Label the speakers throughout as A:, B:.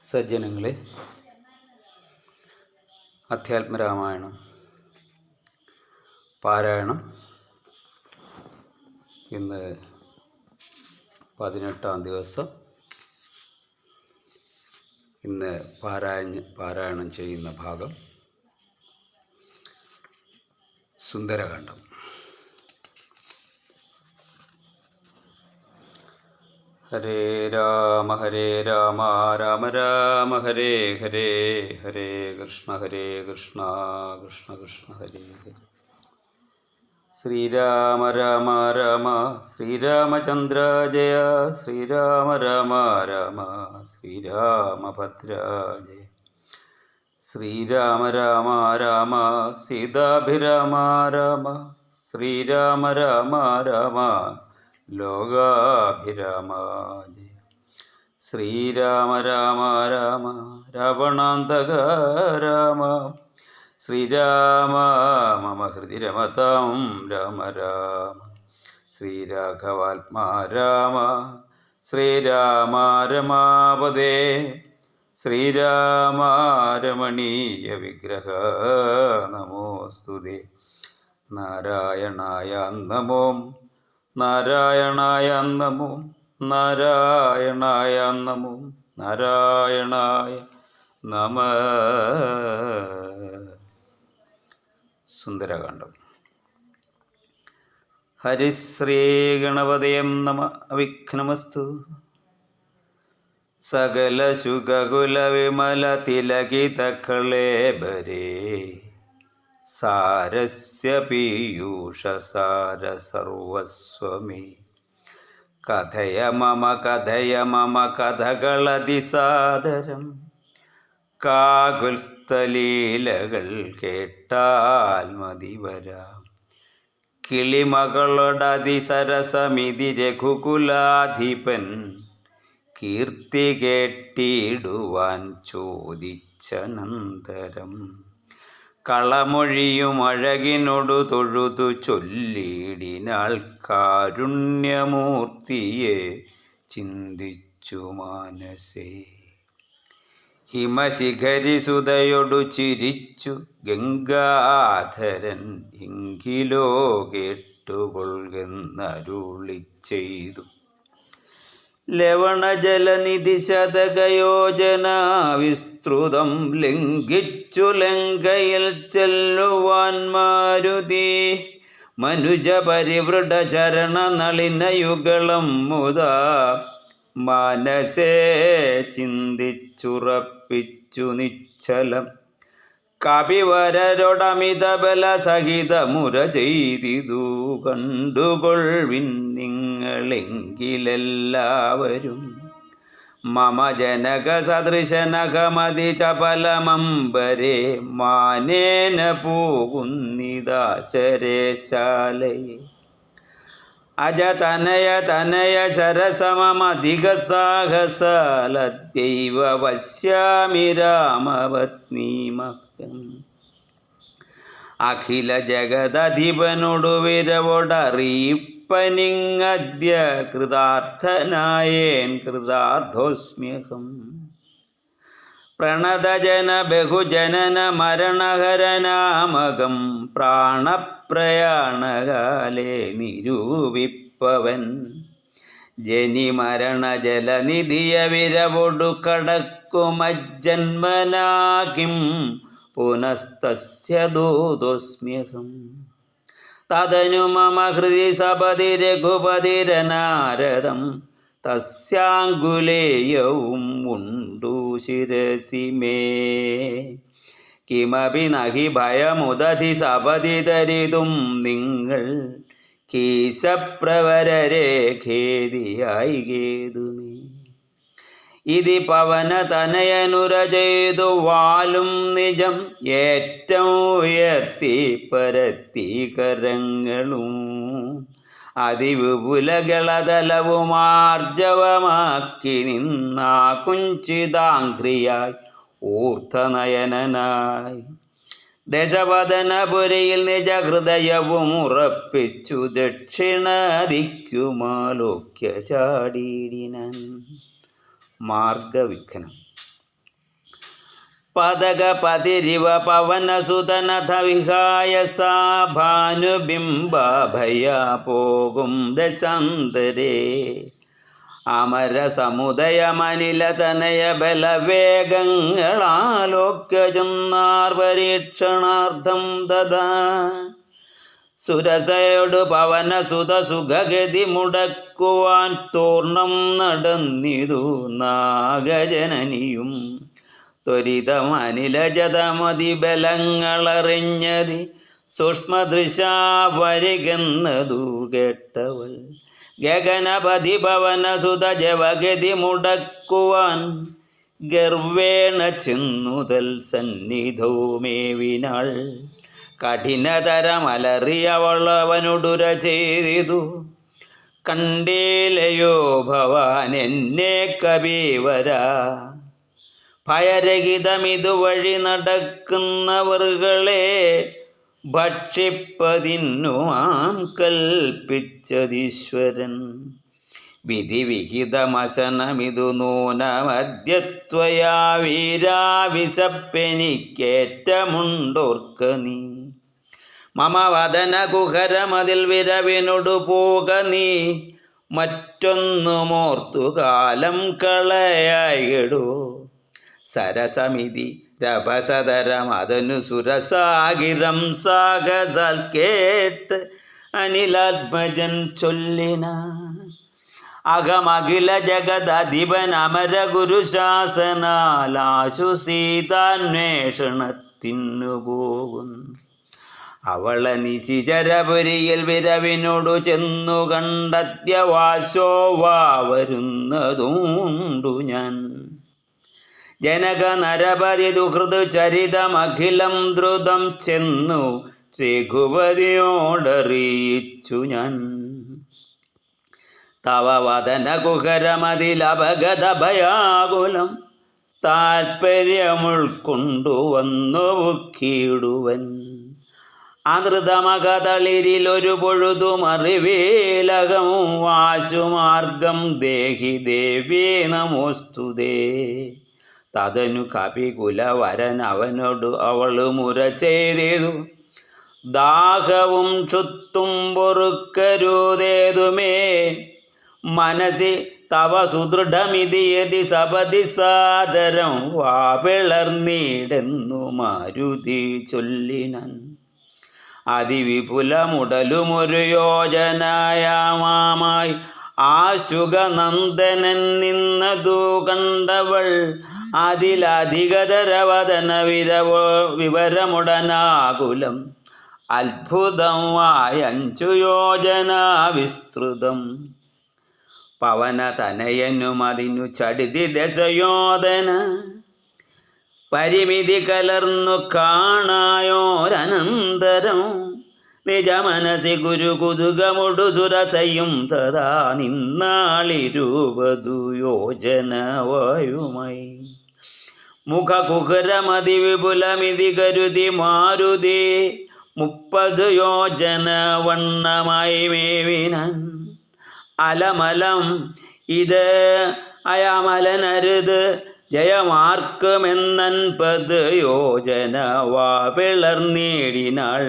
A: സജ്ജനങ്ങളെ. അധ്യാത്മരാമായണം പാരായണം ഇന്ന് പതിനെട്ടാം ദിവസം. ഇന്ന് പാരായണ പാരായണം ചെയ്യുന്ന ഭാഗം സുന്ദരകാന്ഡം. ഹരേ രാമ ഹരേ രാമ രാമ രാമ ഹരേ ഹരേ ഹരേ കൃഷ്ണ ഹരേ കൃഷ്ണ കൃഷ്ണ കൃഷ്ണ ഹരേ ഹരേ. ശ്രീരാമ രാമ രാമ ശ്രീരാമചന്ദ്ര ജയ ശ്രീരാമ രാമ രാമ ശ്രീരാമഭദ്ര ജയ. ശ്രീരാമ രാമ രാമ സീതാഭിരാമ രാമ ശ്രീരാമ രാമ രാമ ലോകാഭിരാമ ശ്രീരാമ രാമ രാമ രാവണാന്തക രാമ ശ്രീരാമ മമ ഹൃദി രമതാം രാമ രാമ. ശ്രീരാഘവാത്മാ രാമ. ശ്രീരാമ രമാപദേ ശ്രീരാമ രമണീയ വിഗ്രഹ നമോസ്തുതേ. നാരായണായ നമോ നാരായണായ നമോ നാരായണായ നമോ നാരായണായ നമ. സുന്ദരകാന്ഡം. ഹരിശ്രീ ഗണപതയം നമ വിഘ്നമസ്തു. സകല ശുഖകുല വിമല തിലകിതക്കളേ കളേബരേ സാരസ്യ പീയൂഷസാര സർവസ്വമേ കഥയ മമ കഥയ മമ കഥകളതിസാദരം കാകുൽസ്ഥലീലകൾ കേട്ടാൽ മതിവരാം കിളിമകളോടതിസരസമിതി രഘുകുലാധിപൻ കീർത്തി കേട്ടിടുവാൻ ചോദിച്ചനന്തരം। കളമൊഴിയും അഴകിനൊടു തൊഴുതു ചൊല്ലിടിനാൾ കാരുണ്യമൂർത്തിയെ ചിന്തിച്ചു മാനസേ. ഹിമശിഖരി സുതയൊടു ചിരിച്ചു ഗംഗാധരൻ എങ്കിലോ കേട്ടുകൊള്ളുന്നരുളി ചെയ്തു ലവണജലനിധി ശതകയോജന വിസ്തൃതം ലംഘിച്ചു ലങ്കയിൽ ചെല്ലുവാൻ മാരുതി മനുജ പരിവൃഢ ചരണ നളിനയുഗളം മുതാ മനസേ ചിന്തിച്ചുറപ്പിച്ചു നിശ്ചലം. കപിവരരൊടമിത ബല സഹിതമുര ചെയ്തിതു കണ്ടുകൊൾവിൻ നിങ്ങളെങ്കിലെല്ലാവരും. മമ ജനക സദൃശനകമതി ചപലമംബരെ മാനേന പോകുന്നിതാശരേശാലയെ. അജ തനയ ശരസമധിക സാഹസാലദ്യൈവ പശ്യാമി രാമപത്നീമഹം അഖില ജഗദധിപനോടു വിരവോടറിയിപ്പനിങ്ങദ്യ കൃതാർത്ഥനായേൻ കൃതാർത്ഥോസ്മ്യഹം. പ്രണതജന ബഹുജനന മരണഹരനാമകം പ്രാണപ്രയാണകാലേ നിരൂപിപ്പവൻ. ജനിമരണ ജലനിധിയ വിരവൊടു കടക്കുമജ്ജന്മനാകിം പുനസ്തസ്യ തദനു മമ ഹൃദി സപതി രഘുപതിരനാരദം തസ്യാങ്കുലേയവും ഉണ്ടു ശിരസി മേ. കിമപി നഹി ഭയമുദധി സപതി തരിതും നിങ്ങൾ. കീശപ്രവരരെ ഖേദിയായി കേതുമേ. ഇതി പവന തനയനുര ചെയ്തു വാലും നിജം ഏറ്റവും ഉയർത്തി പരത്തി കരങ്ങളും. അതിവിപുലകളതലവുമാർജവമാക്കി നിന്നാ കുഞ്ചിതാംഗ്രിയായി ഊർധനയനായി ദശവദനപുരയിൽ നിജഹൃദയവും ഉറപ്പിച്ചു ദക്ഷിണദിക്കുമാലോക്യ ചാടിയിടിനൻ മാർഗവിഘ്നം. പതകപതിരിവ പവനസുതനഥ വിഹായ സാ ഭാനുബിംബഭയ പോകും ദശാന്തരേ. അമര സമുദയമനില തനയ ബലവേഗങ്ങളാലോക്യ ചെന്നാർ പരീക്ഷണാർത്ഥം ദദാ. സുരസയോടു പവന സുത സുഖഗതി മുടക്കുവാൻ തൂർണം നടന്നിതു നാഗജനനിയും. ത്വരിതമനിലജതമതി ബലങ്ങളറിഞ്ഞതി സൂക്ഷ്മദൃശാ വരികെന്നതു കേട്ടവൾ. ഗഗനപതി ഭവന സുത ജവഗതി മുടക്കുവാൻ ഗർവേണ ചെന്നുതൽ സന്നിധവുമേവിനാൾ കഠിനതരമലറിയവൾ അവനുടുര ചെയ്തിതു. കണ്ടീലയോ ഭവാൻ എന്നെ കബീവര ഭയരഹിതമിതുവഴി നടക്കുന്നവർകളെ ഭക്ഷിപ്പതിന്നു ആം കൽപ്പിച്ചതീശ്വരൻ. വിധിവിഹിതമശനമിതു നൂനമദ്യത്വയാ വീരാവിശപ്പെനിക്കേറ്റമുണ്ടോർക്ക നീ. മമ വദന കുഹരമതിൽ വിരവിനൊടു പോക നീ. മറ്റൊന്നുമോർത്തു കാലം കളയായിടു. സരസമിതി രഭസതരം അതനു സുരസാഗിരം സാഗസാൽ കേട്ട് അനിലാത്മജൻ ചൊല്ലിന അകമഖില ജഗദധിപൻ അമര ഗുരുശാസനാലാശു സീതാന്വേഷണത്തിനു പോകുന്നു. അവളെ നിശിചരപുരിയിൽ വിരവിനോടു ചെന്നു കണ്ടത്യവാശോവാ വരുന്നതുണ്ടു ഞാൻ. ജനക നരപതി ദുഹൃത് ചരിതമഖിലം ദ്രുതം ചെന്നു രഘുപതിയോടറിയിച്ചു ഞാൻ. തവ വദന കുഹരമതിലപഗത ഭയാകുലം താൽപ്പര്യമുൾക്കൊണ്ടു വന്നു ബുക്കിയിടുവൻ അനൃതമകതളിരിലൊരു പൊഴുതും അറിവേലകം വാശുമാർഗം ദേഹി ദേവേ നമോസ്തുതേ. തതനു കപികുലവരൻ അവനോട് അവൾ മുര ചെയ്തേതു. ദാഹവും ക്ഷുത്തും പൊറുക്കരുതേതുമേ. മനസ്സിൽ തവ സുദൃഢമിതിയതി സപതി സാദരം വാ പിളർന്നീടെന്നു മാരുതി ചൊല്ലിനൻ. അതിവിപുലമുടലുമൊരു യോജനായാമായി ആശുഗനന്ദനൻ നിന്നതു കണ്ടവൾ അതിലധികതരവതന വിരവോ വിവരമുടനാകുലം അത്ഭുതം അഞ്ചു യോജന വിസ്തൃതം പവന തനയനുമതിനു ചടിതി ദശയോധന പരിമിതി കലർന്നു കാണായോരനന്തരം നിജമനസി ഗുരു കുതുകമുടു സുരസയും തഥാ നിന്നാളിരുപതു യോജന വായുമായി. മുഖകുഹരമതി വിപുലമിതി കരുതി മാരുതി മുപ്പത് യോജന വണ്ണമായി മേവിനൻ. അലമലം ഇത് അയമലനരുത് ജയമാർക്കുമെന്നൻപത് യോജന വാ പിളർ നേടിനാൾ.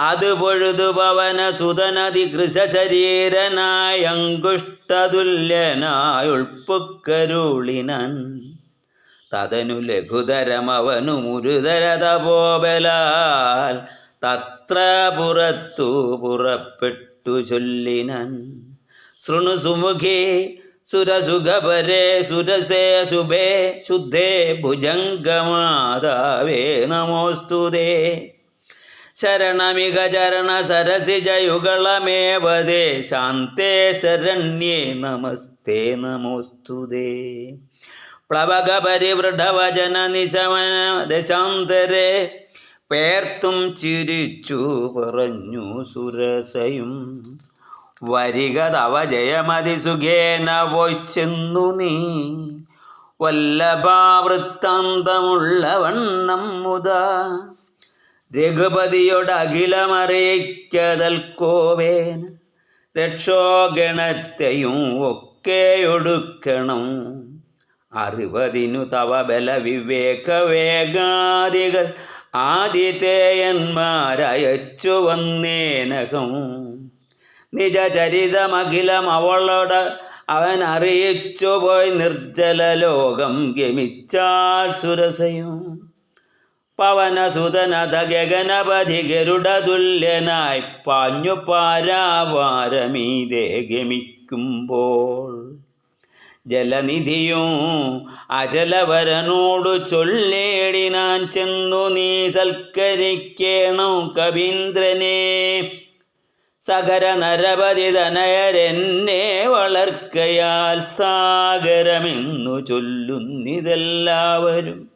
A: അത് പൊഴുതു പവന സുതനതി കൃശരീരനായ അങ്കുഷ്ടതുല്യനായ ഉൾപ്പുക്കരുളിനൻ തതനു ലഘുതരമവനു മുരുതരത പോബലാൽ തത്ര പുറത്തു പുറപ്പെട്ടു ചൊല്ലിനൻ. ശൃണു സുമുഖേ സുരസുഖപരേ സുരസേ ശുഭേ ശുദ്ധേ ഭുജംഗമാതാവേ നമോസ്തുതേ ശരണമിക ചരണ സരസിജയുഗളമേവതേ ശാന്തേ ശരണ്യേ നമസ്തേ നമോസ്തുതേ പ്ലവക പരിവൃഢവചന നിശമന ദശാന്തരേ. പേർത്തും ചിരിച്ചു പറഞ്ഞു സുരസയും. വരിക തവ ജയമതി സുഖേന വോയ്ച്ചെന്നു നീ. വല്ലഭാവൃത്താന്തമുള്ള വണ്ണം മുതാ രഘുപതിയോട് അഖിലമറിയിക്കതൽ കോവേന രക്ഷോഗണത്തെയും ഒക്കെ ഒടുക്കണം അറിവതിനു തവ ബല വിവേക വേഗാദികൾ ആദിതേയന്മാരയച്ചു വന്നേനകം നിജചരിതമഖിലം അവളോട് അവൻ അറിയിച്ചു പോയി നിർജല ലോകം ഗമിച്ചാൽ സുരസയും. പവനസുതനത ഗഗനപതി ഗരുഡതുല്യനായി പാഞ്ഞു പാരാവാരമീതേ ഗമിക്കുമ്പോൾ. ജലനിധിയും അചലവരനോടു ചൊല്ലേടിനാൻ ചെന്നു നീ സൽക്കരിക്കേണം കവീന്ദ്രനെ. സകര നരപതി തനയരെന്നെ വളർക്കയാൽ സാഗരമെന്നു ചൊല്ലുന്നിതെല്ലാവരും.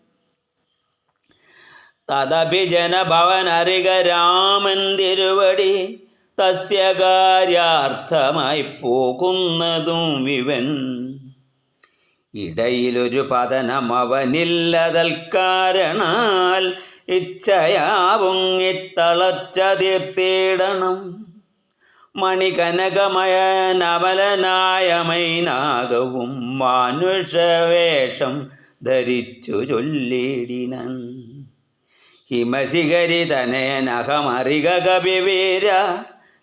A: തദപി ജനഭവനറിക രാമൻ തിരുവടി തസ്യ കാര്യാർത്ഥമായി പോകുന്നതും വിവൻ. ഇടയിലൊരു പതനം അവനില്ലതൽക്കാരണാൽ ഇച്ഛയാവുങ്ങിത്തളർച്ച തീർത്തിടണം. മണികനകമയ നവലനായ മൈനാകവും മാനുഷവേഷം ധരിച്ചു ചൊല്ലിടിനൻ. ഹിമശിഖരി തനയനഹമറിക കവിവീര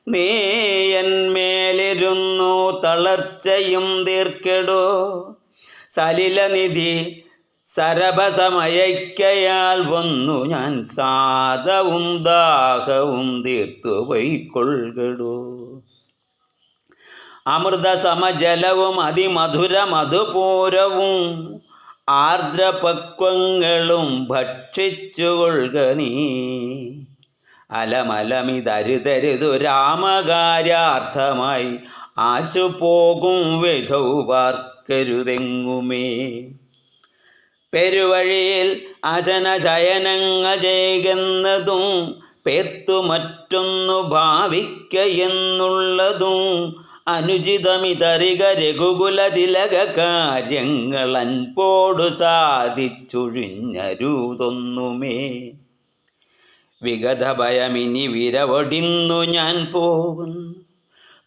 A: നീയന്മേലിരുന്നു തളർച്ചയും തീർക്കെടോ സലിലനിധി സരഭസമയക്കയാൽ വന്നു ഞാൻ സാധവും ദാഹവും തീർത്തു പൊയ്ക്കൊള്ളുകടോ. അമൃത സമജലവും അതിമധുര മധുപൂരവും ആർദ്രപക്വങ്ങളും ഭക്ഷിച്ചുകൊള്ളുക നീ. അലമലമിതരുതരുതു രാമകാര്യാർത്ഥമായി ആശു പോകും വിധൗ പാർക്കരുതെങ്ങുമേ. പെരുവഴിയിൽ അജന ശയനങ്ങൾ ചെയ്യുന്നതും പേർത്തു മറ്റൊന്നു ഭാവിക്കയെന്നുള്ളതും അനുചിതമിതറിക രഘുകുലതിലക കാര്യങ്ങൾ അൻപോടു സാധിച്ചൊഴിഞ്ഞരുതൊന്നുമേ. വിഗത ഭയമിനി വിരവൊടിന്നു ഞാൻ പോകുന്നു.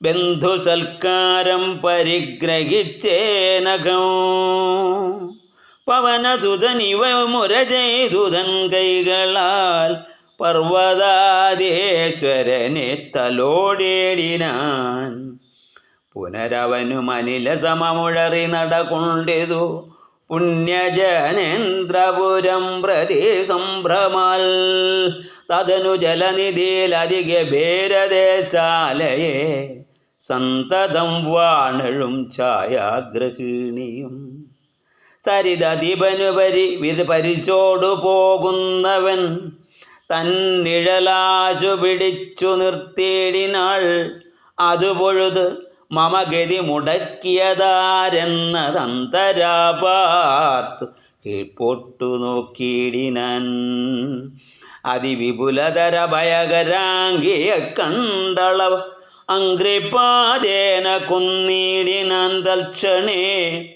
A: ബന്ധുസൽക്കാരം പരിഗ്രഹിച്ചേനകം. പവനസുതനിവ മുര ചെയ്തുതൻ കൈകളാൽ പർവതാദേശ്വരനെ തലോടേടിനാൻ. പുനരവനു മനില സമമുഴറി നടകൊണ്ടിതു പുണ്യജനേന്ദ്രപുരം പ്രതി സംഭ്രമാൽ. തതനു ജലനിധിയിലധിക ഭേരദേശാലയെ സന്തതം വാണഴും ഛായാഗ്രഹിണിയും. സരിതദീപനു പരി പരിചോടു പോകുന്നവൻ തന്നിഴലാശു പിടിച്ചു നിർത്തിയിടിനാൾ. അത് പൊഴുത് മമഗതി മുടക്കിയതാരെന്നതന്തരാപാർത്തു കീഴ്പോട്ടു നോക്കിയിടിനൻ. അതിവിപുലതര ഭയകരാംഗിയ കണ്ടളവ അങ്ക്രിപാതേന കൊന്നിടിനാൻ തൽക്ഷണേ.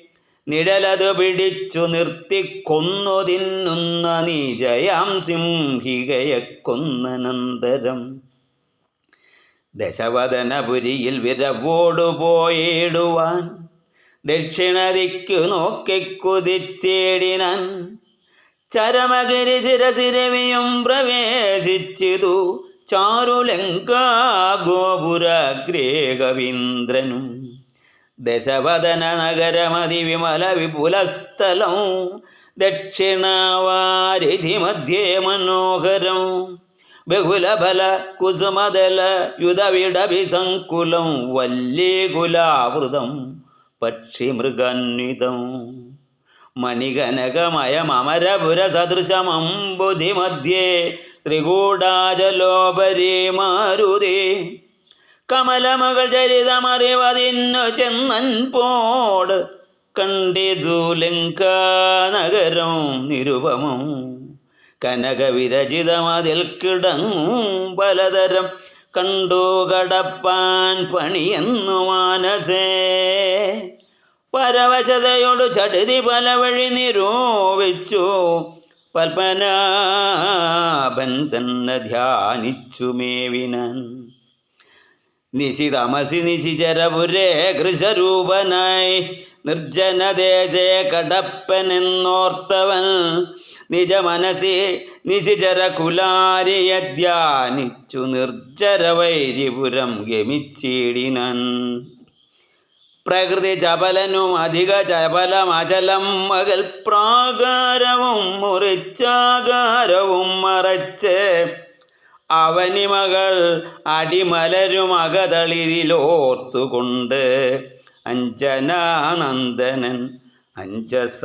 A: നിഴലത് പിടിച്ചു നിർത്തി കൊന്നു തിന്നുന്ന നീജയാം സിംഹികയെ കൊന്നനന്തരം. ദശവദനപുരിയിൽ വിരവോടു പോയിടുവാൻ ദക്ഷിണതിക്കു നോക്കിക്കുതിച്ചേടിനാൻ ചരമഗിരി ശിരസിരവിയും പ്രവേശിച്ചിതു ചാരുലങ്കാ ഗോപുരഗ്രേ കവീന്ദ്രനും ദശവദന നഗരമതി വിമല വിപുലസ്ഥലം ദക്ഷിണവാരിധി മധ്യേ മനോഹരം. ബഹുലബല കുസുമതല യുധവിടഭിസങ്കുലം വല്യകുലാവൃതം പക്ഷിമൃഗന്വിതം മണികനകമയമരപുര സദൃശമംബുധിമധ്യേ ത്രികൂടാചലോപരി മാരുതി. കമലമകൾ ചരിതമറിവതിന്നു ചെന്നൻ പോട് കണ്ടിതു ലങ്കാനഗരം നിരുപമം. കനകവിരചിതമതിൽ കിടങ്ങും പലതരം കണ്ടു കടപ്പാൻ പണിയെന്നു മാനസേ. പരവശതയോട് ചടുതി പല വഴി നിരൂപിച്ചു. പൽപനാഭൻ തന്നെ ധ്യാനിച്ചു മേവിനാൻ. നിശിതമസി നിശിചരപുരേ കൃശരൂപനായി നിർജനദേശേ കടപ്പനെന്നോർത്തവൻ നിജ മനസി നിശിചര കുലാരിയധ്യാനിച്ചു നിർജര വൈരിപുരം ഗമിച്ചിടിനൻ. പ്രകൃതി ചപലനും അധിക ചപലമചലം മകൾ പ്രാകാരവും മുറിച്ചാകാരവും മറച്ച് അവനിമകൾ അടിമലരും അകതളിരിലോർത്തുകൊണ്ട് അഞ്ജനാനന്ദനൻ അഞ്ജസ